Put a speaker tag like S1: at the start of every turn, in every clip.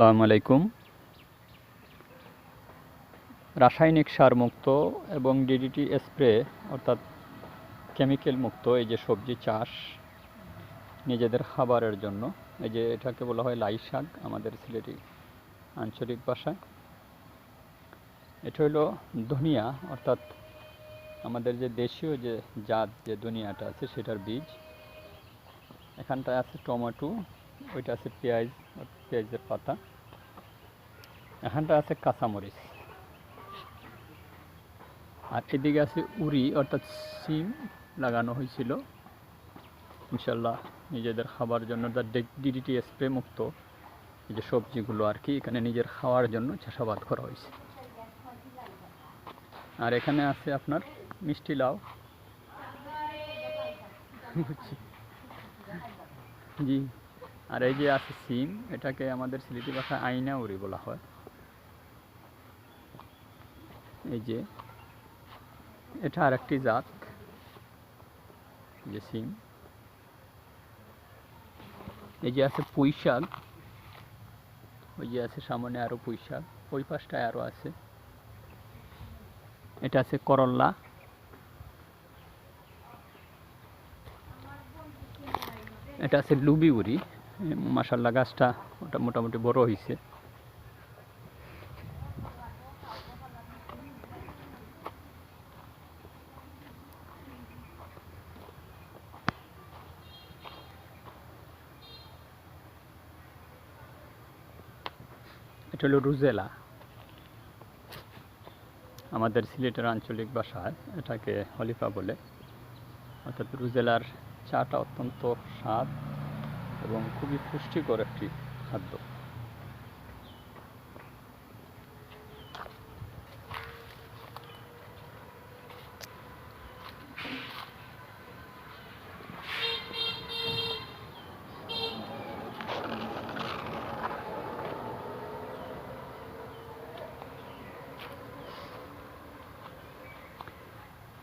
S1: আসসালামু আলাইকুম। রাসায়নিক সার মুক্ত এবং ডিডিটি স্প্রে অর্থাৎ কেমিক্যাল মুক্ত, এই যে সবজি চাষ নিজেদের খাবারের জন্য, এই যে এটাকে বলা হয় লাই শাক, আমাদের সিলেটি আঞ্চলিক ভাষায়। এটা হলো ধনিয়া, অর্থাৎ আমাদের যে দেশীয় যে জাত, যে ধনিয়াটা আছে, সেটার বীজ। এখানটায় আছে টমেটো ওইটা আছে পেঁয়াজ পেঁয়াজের পাতা। এখানটা আছে কাঁচামরিচ। আর এদিকে আছে উড়ি অর্থাৎ সিম লাগানো হয়েছিল। ইনশাল্লাহ নিজেদের খাবার জন্য তার ডিডিটি স্প্রে মুক্ত। এই যে সবজিগুলো আর কি, এখানে নিজের খাওয়ার জন্য চাষাবাদ করা হয়েছে। আর এখানে আছে আপনার মিষ্টি লাউ। জি। আর এই যে আছে সিম, এটাকে আমাদের সিলেটি ভাষায় আইনা উড়ি বলা হয়। এই যে, এটা আর একটি জাত যে সিম। এই যে আছে পুঁই শাক ওই যে আছে সামনে আরও পুঁই শাক ওই পাশটায় আরও আছে। এটা আছে করল্লা। এটা আছে লুবি উড়ি মাসাল্লা গাছটা ওটা মোটামুটি বড় হয়েছে এটা হলো রুজেলা। আমাদের সিলেটের আঞ্চলিক ভাষায় এটাকে হলিফা বলে। অর্থাৎ রুজেলার চাটা অত্যন্ত স্বাদ। এবং খুবই পুষ্টিকর একটি খাদ্য।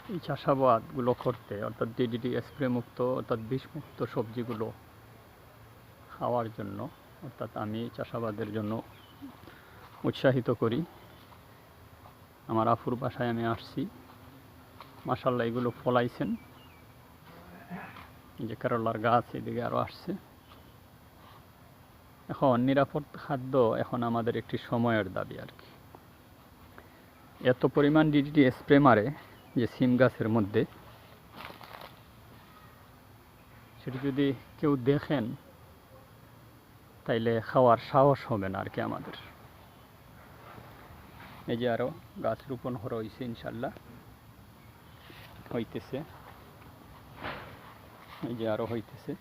S1: এই চাষাবাদগুলো করতে অর্থাৎ ডিডিটি স্প্রে মুক্ত অর্থাৎ বিষমুক্ত সবজিগুলো খাওয়ার জন্য, অর্থাৎ আমি চাষাবাদের জন্য উৎসাহিত করি। আমার আফুর বাসায় আমি আসছি। মাসাল্লাহ এগুলো ফলাইছেন। যে কেরলার গাছ এদিকে আরও আসছে। এখন নিরাপদ খাদ্য এখন আমাদের একটি সময়ের দাবি আর কি। এত পরিমাণ ডিডিটি স্প্রে মারে যে সিম গাছের মধ্যে, সেটি যদি কেউ দেখেন তাইলে খাওয়ার সাহস হবে না আর কি আমাদের। এই যে আরও গাছ রোপণ হয়েছে ইনশাল্লাহ হইতেছে। এই যে আরও হইতেছে।